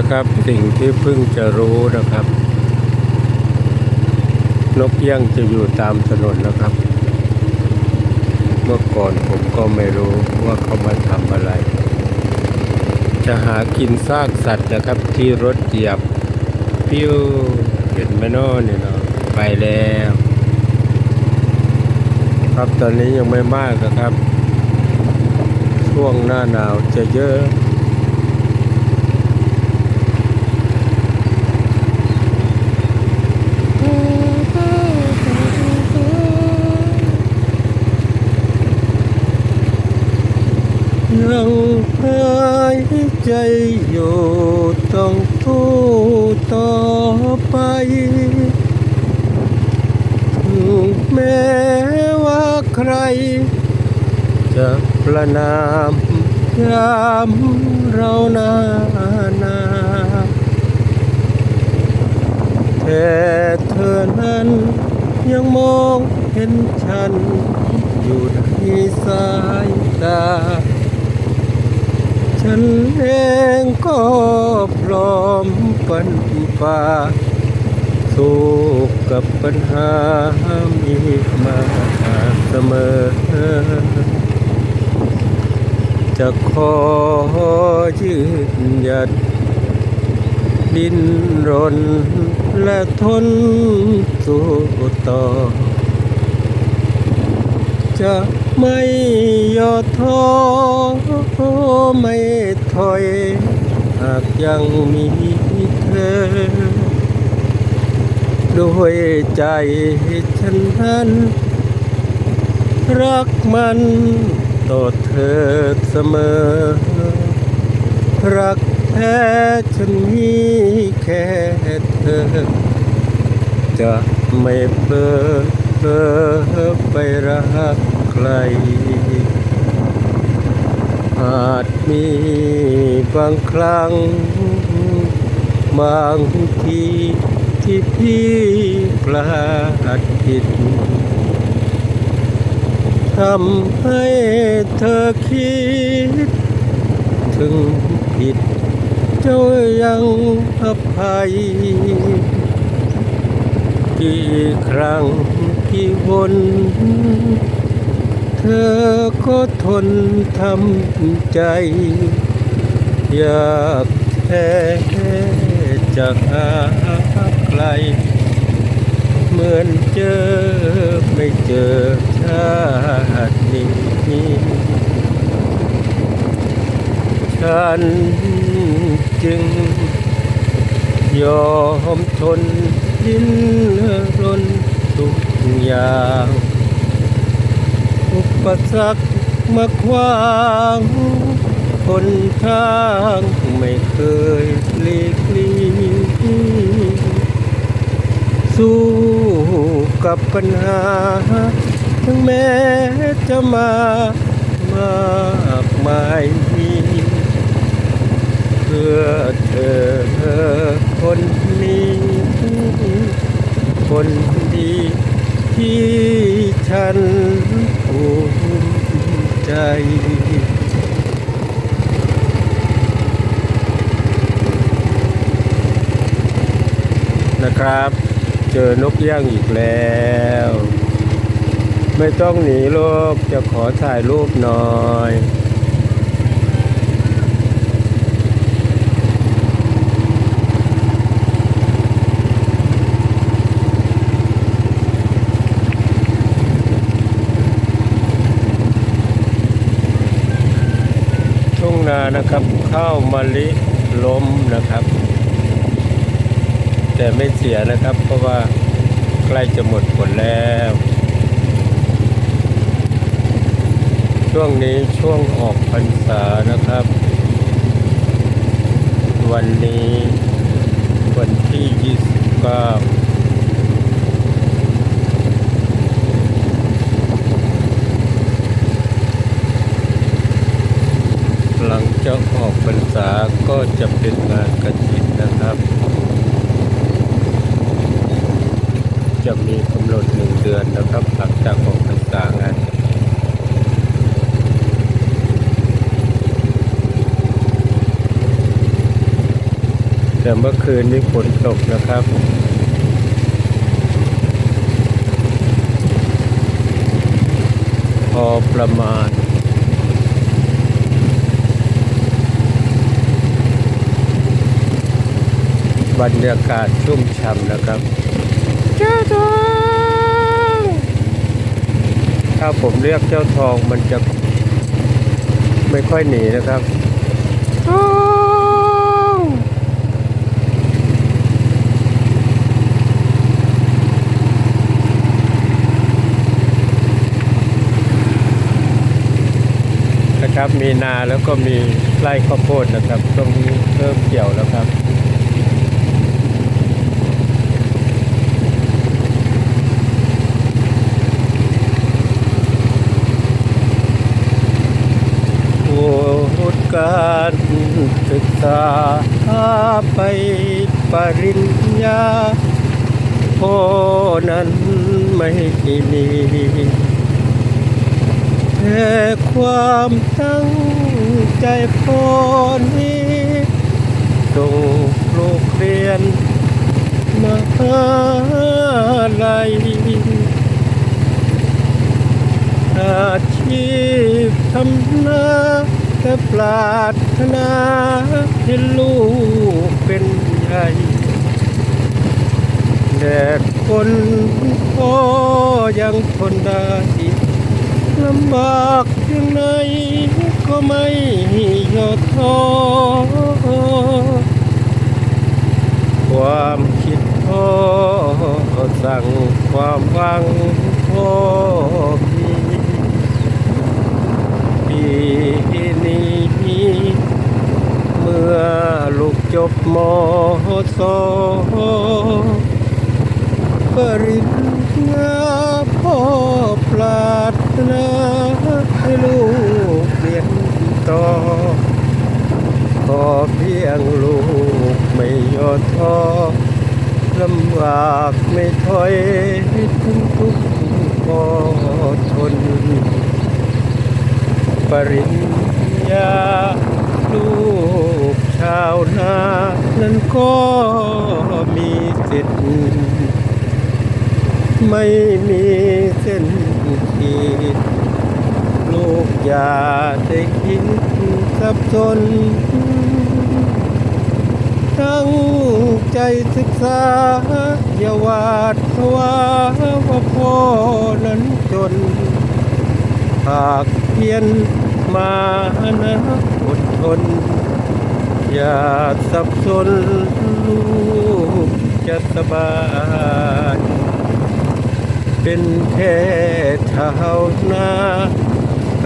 นะครับ สิ่งที่เพิ่งจะรู้นะครับ นกเอี้ยงจะอยู่ตามถนนนะครับ เมื่อก่อนผมก็ไม่รู้ว่าเขามาทำอะไร จะหากินซากสัตว์นะครับ ที่รถเหยียบปิ้วเห็นไหมน้อเนี่เนาะไปแล้ว ครับตอนนี้ยังไม่มากนะครับ ช่วงหน้าหนาวจะเยอะ ยังหายใจอยู่ต้องสู้ต่อไป ถึงแม้ว่าใคร จะประนามยามเรานานาแต่เธอนั้นยังมองเห็นฉัน อยู่ในสายตา ฉันเองก็พร้อมปันฝ่าสู้กับปัญหามีมาเสมอ จะขอยืนหยัด ดินรนและทนสู้ต่อจะ ไม่ย่อท้อไม่ถอย หากยังมีเธอ ด้วยใจฉันนั้น รักมันต่อเธอเสมอ รักแท้ฉันมีแค่เธอ จะไม่เพ้อเพ้อไปรัก ใครอาจมีบางครั้ง บางทีที่พี่พลาดผิดทำให้เธอคิด ถึงผิด เจ้ายังอภัย กี่ครั้งกี่วน เธอก็ทนทำใจ อยากแท้จะหาใครเหมือนเจอไม่เจอชาตินี้ฉันจึง ยอมทนดิ้นรนทุกอย่าง อุปสรรคมาขวางคนทางไม่เคยหลีกเลี่ยงสู้กับปัญหา ถึงแม้จะมามากมายเพื่อเธอคนนี้ คนดีที่ฉัน ใจนะครับ เจอนกย่างอีกแล้ว ไม่ต้องหนีลูกจะขอถ่ายรูปหน่อย นานะครับข้าวมะลิล้มนะครับ แต่ไม่เสียนะครับ เพราะว่าใกล้จะหมดผลแล้ว ช่วงนี้ช่วงออกพรรษานะครับ วันนี้วันที่ 29 หลังจาก ออกพรรษาก็จะเป็นงานกระถินนะครับ จะมีกำหนดหนึ่งเดือนนะครับ หลังจากออกพรรษางานกฐินแต่เมื่อคืนนี้ฝนตกนะครับพอประมาณ บรรยากาศชุ่มฉ่ำนะครับเจ้าทองถ้าผมเรียกเจ้าทองมันจะไม่ค่อยหนีนะครับทองนะครับมีนาแล้วก็มีไร่ข้าวโพดนะครับตรงนี้เริ่มเกี่ยวแล้วครับ โอด การศึกษาไปปริญญาโอนั้นไม่มีแต่ความตั้งใจพอนี้ส่งลูกเรียนมหาลัยอาชีพทำนา แต่ปรารถนาให้ลูกเป็นใหญ่แดดคนพ่อยังทนได้ลำบากเพียงไหนก็ไม่ย่อท้อความคิดพ่อสั่งความหวังพ่อ นี้ เมื่อลูกจบมสปริญญาพ่อปรารถนาให้ลูกเรียนต่อ ขอเพียงลูกไม่ย่อท้อลำบากไม่ถอยถึงทุกข์ก็ทน ปริญญาลูกชาวนานั้นก็มีสิทธิ์ไม่มีเส้นขีดลูกอย่าได้คิดสับสนตั้งใจศึกษาอย่าวาดภาวะว่าพ่อนั้นจน หากเพียน มานะอดทน อย่าสับสนลูกจะสบาย เป็นแค่ชาวนา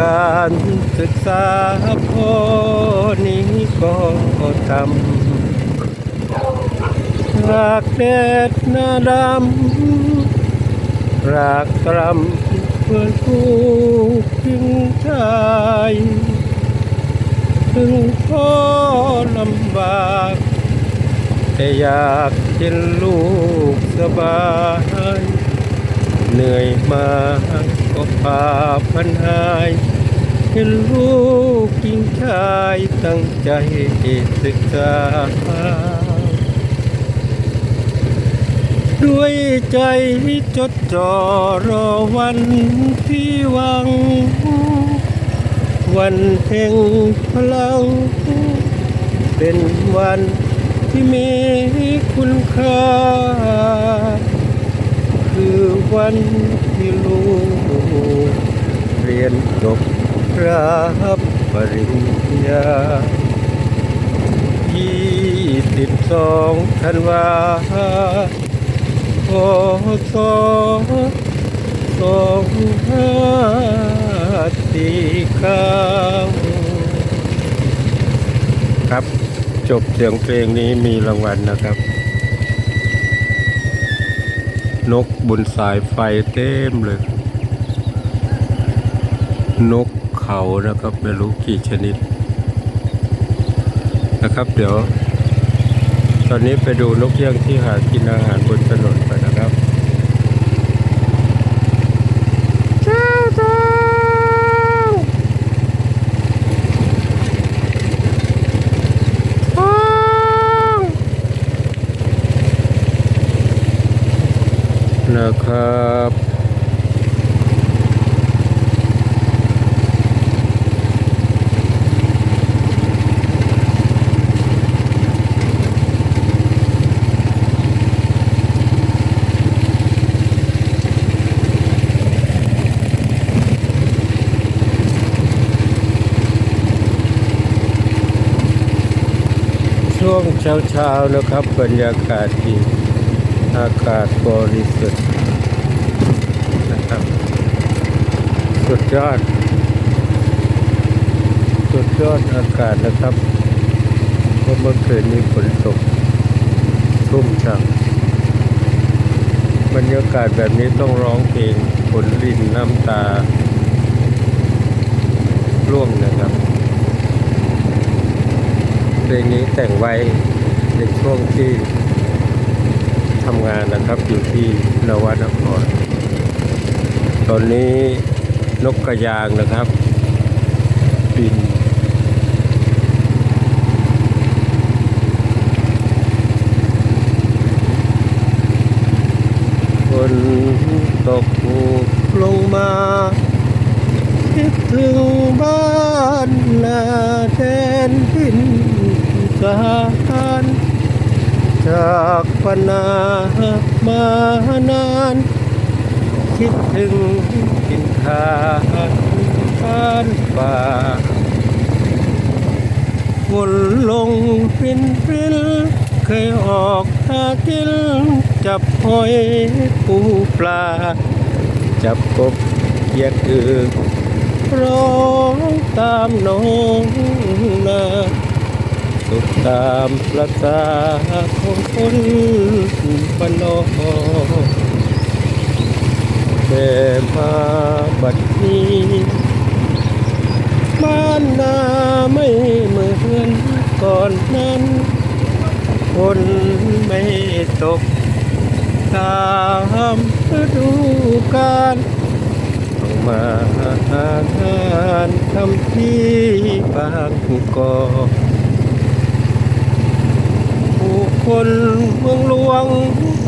การศึกษาพ่อนี้ก็ทำรากแดดหน้าดำรากตรำ เพื่อลูกถึงชายถึงพ่อลำบาก แต่อยากเห็นลูกสบาย เหนื่อยมาก็ปาพันหายเห็นลูกหญิงชายตั้งใจศึกษา ด้วยใจจดจ่อรอวันที่หวัง วันแห่งพลัง เป็นวันที่มีคุณค่า คือวันที่ลูกเรียนจบรับปริญญายี่สิบสองธันวา พศสองห้าสี่เก้าครับ จบเสียงเพลงนี้มีรางวัลนะครับ นกบนสายไฟเต็มเลย นกเขานะครับไม่รู้กี่ชนิด นะครับเดี๋ยว ตอนนี้ไปดูนกเอี้ยงที่หากินอาหารบนถนนไปนะครับ เจ้าทองทอง นะครับ ช่วงเช้าๆนะครับ บรรยากาศดีอากาศบริสุทธิ์นะครับ สุดยอด สุดยอดอากาศนะครับเพราะเมื่อคืนมีฝนตกทุ่มฉ่ำบรรยากาศแบบนี้ต้องร้องเพลงฝนรินน้ำตาร่วงนะครับ ลงนี้แต่งไว้ในช่วงที่ทำงานนะครับอยู่ที่นวนคร ตอนนี้นกกระยางนะครับบินฝนตกลงมาคิดถึงบ้านนาแดนดิน สานจากปนามานาน คิดถึงกินข้าวบ้านป่าวนลงฟินฟิลเคยออกหากินจับหอยปูปลา จับกบเกียกอือร้องตามน้องนา สุดตามประสาของคนปนนอกแต่มาบัดนี้บ้านนาไม่เหมือนก่อนนั้นฝนไม่ตก ตามฤดูกาลมาหางานทำที่บางกอกผู้ คนเมืองหลวง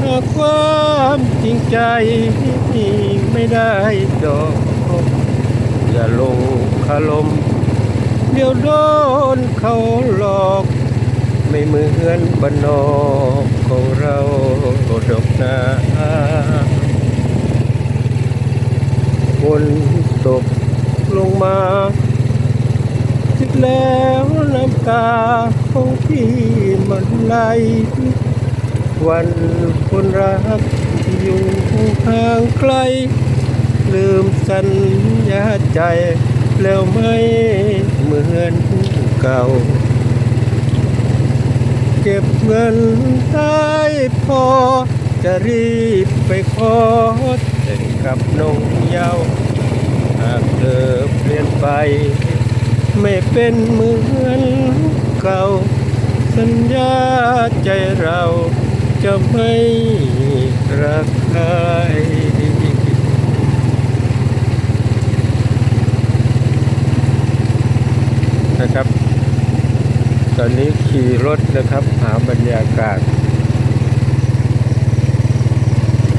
หาความจริงใจไม่ได้ดอกอย่าลงคารมเดี๋ยวโดนเขาหลอก ไม่เหมือนบ้านนอกของเราดอกนาฝนตกลงมาจิตแล้วน้ำตา ของพี่มันไหลวันคนรักอยู่ห่างไกล ลืมสัญญาใจแล้วไม่เหมือนเก่า เก็บเงินได้พอ จะรีบไปขอแต่งกับนงเยาวหากเธอเปลี่ยนไป ไม่เป็นเหมือนเก่า สัญญาใจเราจะไม่รักใครนะครับ ตอนนี้ขี่รถนะครับ หาบรรยากาศ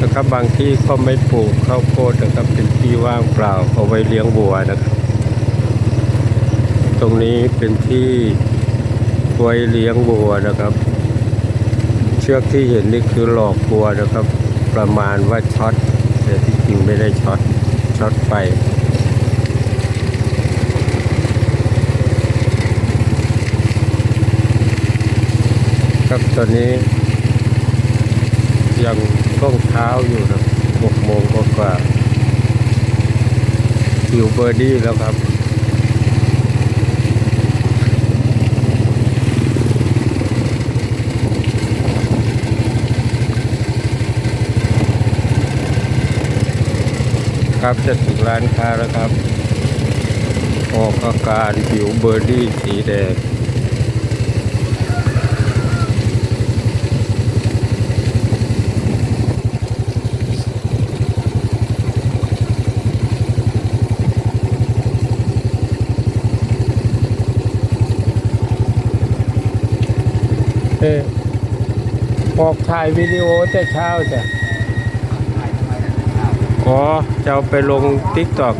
นะครับบางที่ก็ไม่ปลูกข้าวโพดนะครับเป็นที่ว่างเปล่าเอาไว้เลี้ยงวัวนะครับ ตรงนี้เป็นที่ไว้เลี้ยงวัวนะครับ เชือกที่เห็นนี่คือหลอกวัวนะครับ ประมาณว่าช็อตแต่ที่จริงไม่ได้ช็อตช็อตไปครับตอนนี้ยังต้องเช้าอยู่นะหกโมงกว่าอยู่เบอร์ดี้แล้วครับ ครับจะถึงร้านค้าแล้วครับออกอาการผิวเบอร์ดี้สีแดงเออออกถ่ายวิดีโอแต่เช้าจ้ะ ขอจะเอาไปลงติ๊กตอก